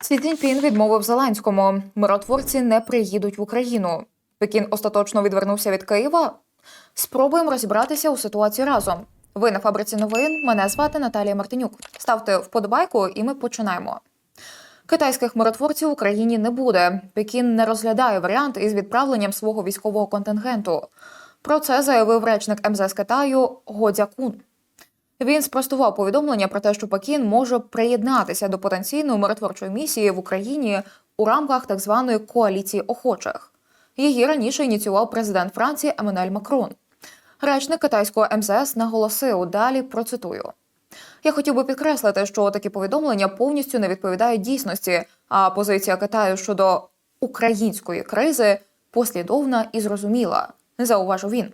Сі Цзіньпін відмовив Зеленському. Миротворці не приїдуть в Україну. Пекін остаточно відвернувся від Києва. Спробуємо розібратися у ситуації разом. Ви на фабриці новин. Мене звати Наталія Мартинюк. Ставте вподобайку, і ми починаємо. Китайських миротворців в Україні не буде. Пекін не розглядає варіант із відправленням свого військового контингенту. Про це заявив речник МЗС Китаю Го Дзякун. Він спростував повідомлення про те, що Пекін може приєднатися до потенційної миротворчої місії в Україні у рамках так званої коаліції охочих. Її раніше ініціював президент Франції Еммануель Макрон. Речник китайського МЗС наголосив далі. Процитую. Я хотів би підкреслити, що такі повідомлення повністю не відповідають дійсності, а позиція Китаю щодо української кризи послідовна і зрозуміла, зауважив він.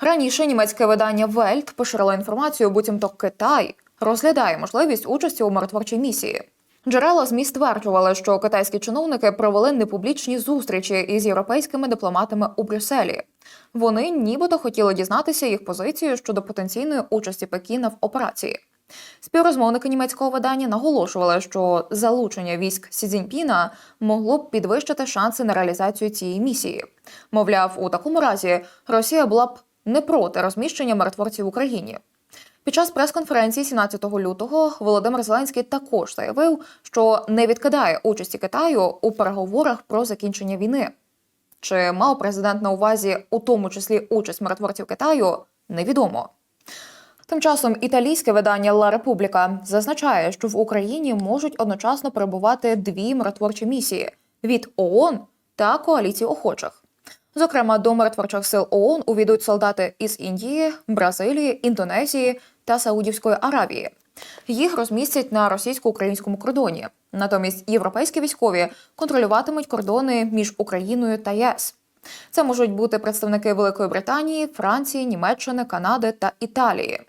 Раніше німецьке видання Вельт поширило інформацію, буцімто Китай розглядає можливість участі у миротворчій місії. Джерела ЗМІ стверджували, що китайські чиновники провели непублічні зустрічі із європейськими дипломатами у Брюсселі. Вони нібито хотіли дізнатися їх позицію щодо потенційної участі Пекіна в операції. Співрозмовники німецького видання наголошували, що залучення військ Сі Цзіньпіна могло б підвищити шанси на реалізацію цієї місії. Мовляв, у такому разі Росія була б не проти розміщення миротворців в Україні. Під час прес-конференції 17 лютого Володимир Зеленський також заявив, що не відкидає участі Китаю у переговорах про закінчення війни. Чи мав президент на увазі у тому числі участь миротворців Китаю, невідомо. Тим часом італійське видання Ла Републіка зазначає, що в Україні можуть одночасно перебувати дві миротворчі місії від ООН та коаліції охочих. Зокрема, до миротворчих сил ООН увійдуть солдати із Індії, Бразилії, Індонезії та Саудівської Аравії. Їх розмістять на російсько-українському кордоні. Натомість європейські військові контролюватимуть кордони між Україною та ЄС. Це можуть бути представники Великої Британії, Франції, Німеччини, Канади та Італії.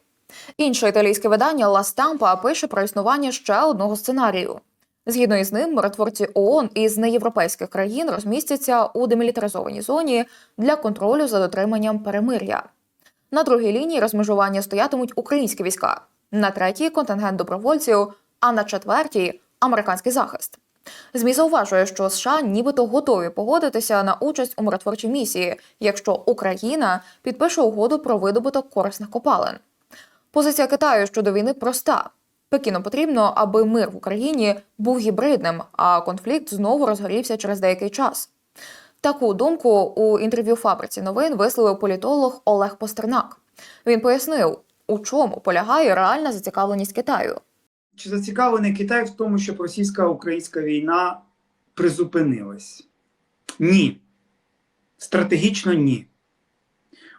Інше італійське видання Ла Стампа пише про існування ще одного сценарію. Згідно із ним, миротворці ООН із неєвропейських країн розмістяться у демілітаризованій зоні для контролю за дотриманням перемир'я. На другій лінії розмежування стоятимуть українські війська, на третій контингент добровольців, а на четвертій американський захист. ЗМІ зауважує, що США нібито готові погодитися на участь у миротворчій місії, якщо Україна підпише угоду про видобуток корисних копалин. Позиція Китаю щодо війни проста. Пекіну потрібно, аби мир в Україні був гібридним, а конфлікт знову розгорівся через деякий час. Таку думку у інтерв'ю фабриці новин висловив політолог Олег Постернак. Він пояснив, у чому полягає реальна зацікавленість Китаю. Чи зацікавлений Китай в тому, щоб російсько-українська війна призупинилась? Ні. Стратегічно ні.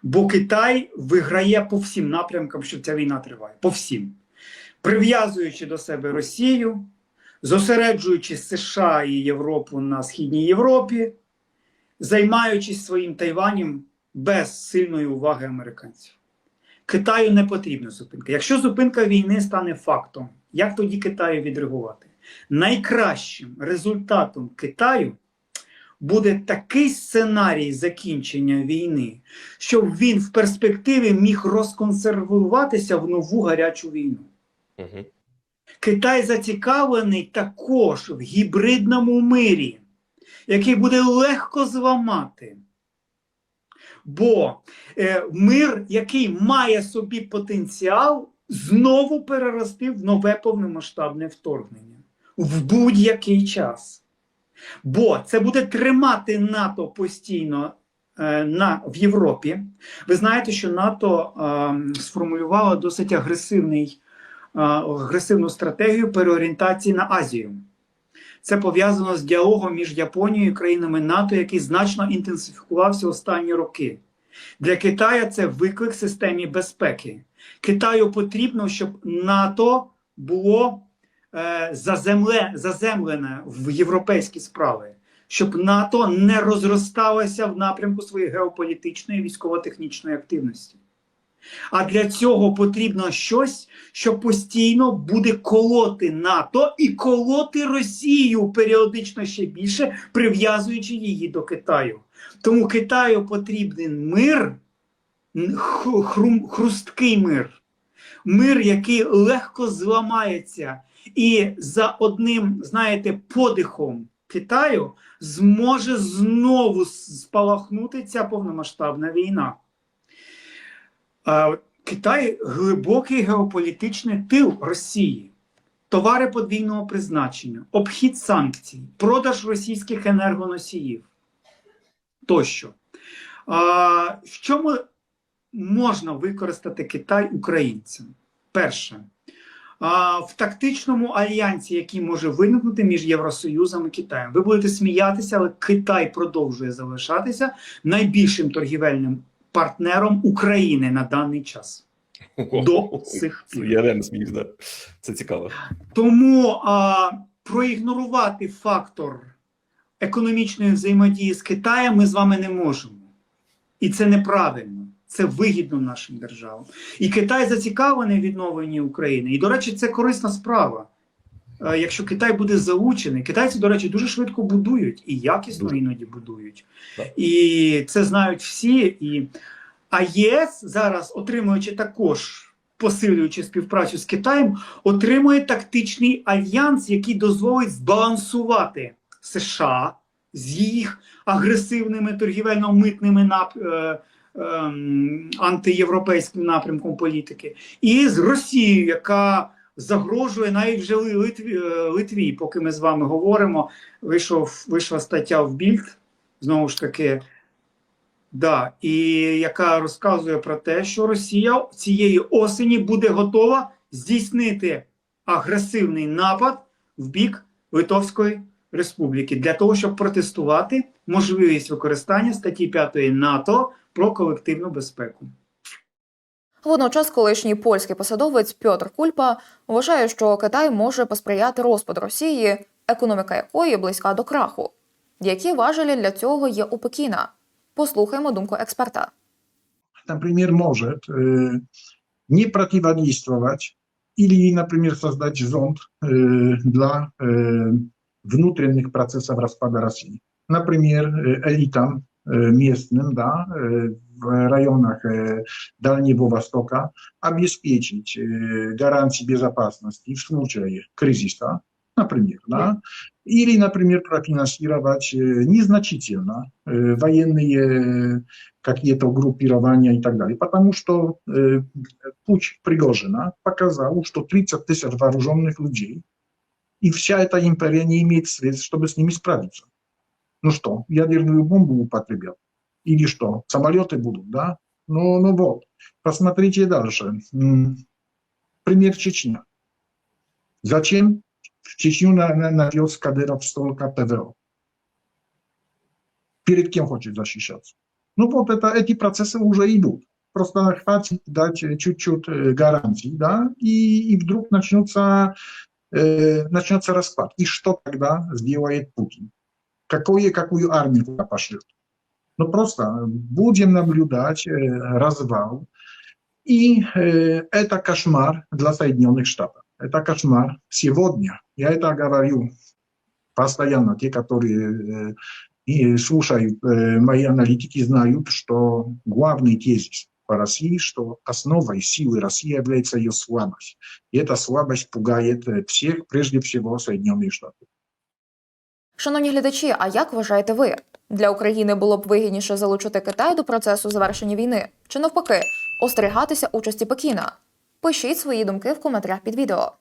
Бо Китай виграє по всім напрямкам, що ця війна триває. По всім. Прив'язуючи до себе Росію, зосереджуючи США і Європу на Східній Європі, займаючись своїм Тайванем без сильної уваги американців. Китаю не потрібна зупинка. Якщо зупинка війни стане фактом, як тоді Китаю відреагувати? Найкращим результатом Китаю буде такий сценарій закінчення війни, щоб він в перспективі міг розконсервуватися в нову гарячу війну. Китай зацікавлений також в гібридному мирі, який буде легко зламати. Бо е, мир, який має собі потенціал, знову перерости в нове повномасштабне вторгнення в будь-який час. Бо це буде тримати НАТО постійно е, на, в Європі. Ви знаєте, що НАТО е, сформулювало досить агресивний, агресивну стратегію переорієнтації на Азію. Це пов'язано з діалогом між Японією і країнами НАТО, який значно інтенсифікувався останні роки. Для Китаю це виклик системі безпеки. Китаю потрібно, щоб НАТО було е, заземле, заземлене в європейські справи, щоб НАТО не розросталося в напрямку своєї геополітичної і військово-технічної активності. А для цього потрібно щось, що постійно буде колоти НАТО і колоти Росію періодично ще більше, прив'язуючи її до Китаю. Тому Китаю потрібен мир, хрум, хрусткий мир, мир, який легко зламається І за одним, знаєте, подихом Китаю зможе знову спалахнути ця повномасштабна війна. Китай глибокий геополітичний тил Росії, товари подвійного призначення, обхід санкцій, продаж російських енергоносіїв тощо. А, в чому можна використати Китай українцям? Перше, а, в тактичному альянсі, який може виникнути між Євросоюзом і Китаєм. Ви будете сміятися, але Китай продовжує залишатися найбільшим торгівельним партнером України на даний час. До цих пір. Я реально сміюсь, да. Це цікаво. Тому а, проігнорувати фактор економічної взаємодії з Китаєм ми з вами не можемо. І це неправильно. Це вигідно нашим державам. І Китай зацікавлений в відновленні України. І, до речі, це корисна справа. Е, Якщо Китай буде залучений, китайці, до речі, дуже швидко будують і якісно Дуже. іноді будують. Так. І це знають всі. І... А ЄС зараз, отримуючи також, посилюючи співпрацю з Китаєм, отримує тактичний альянс, який дозволить збалансувати США з їх агресивними торгівельно-митними нап... е, ем, антиєвропейським напрямком політики, і з Росією, яка загрожує навіть вже Литві, е, Литві. Поки ми з вами говоримо, вийшов, вийшла стаття в Більд, знову ж таки. Да, і яка розказує про те, що Росія цієї осені буде готова здійснити агресивний напад в бік Литовської Республіки для того, щоб протестувати можливість використання статті 5 НАТО про колективну безпеку. Водночас, колишній польський посадовець Пьотр Кульпа вважає, що Китай може посприяти розпаду Росії, економіка якої близька до краху. Які важелі для цього є у Пекіна? Послухаймо думку експерта. например, может э, не противодействовать или, например, создать зонд э, для э, внутренних процессов распада России. Например, э, элитам э, местным да, э, в районах э, Дальнего Востока обеспечить э, гарантии безопасности в случае кризиса, например, да, или, например, профинансировать э, незначительно э, военные какие-то группирования и так далее. Потому что э, путь Пригожина показал, что 30 тысяч вооруженных людей, и вся эта империя не имеет средств, чтобы с ними справиться. Ну что, ядерную бомбу употребят? Или что, самолеты будут, да? Ну, ну вот, посмотрите дальше. М, Пример Чечня. Зачем в Чечню на- на- навез Кадыров столько ПВО? Перед кем хочет защищаться? Ну вот это, эти процессы уже идут. Просто хватит дать э, чуть-чуть э, гарантий, да, и, и вдруг начнется, э, начнется распад. И что тогда сделает Путин? Какое, какую армию туда пошлет? Ну просто будем наблюдать э, развал. И э, это кошмар для Соединенных Штатов. Это кошмар сегодня. Я это говорю постоянно. Те, которые э, и слушают э, мои аналитики, знают, что главный тезис по России, что основой силы России является ее слабость. И эта слабость пугает э, всех, прежде всего Соединенные Штаты. Шановні глядачі, а як вважаєте ви? Для України було б вигідніше залучити Китай до процесу завершення війни чи навпаки остерігатися участі Пекіна? Пишіть свої думки в коментарях під відео.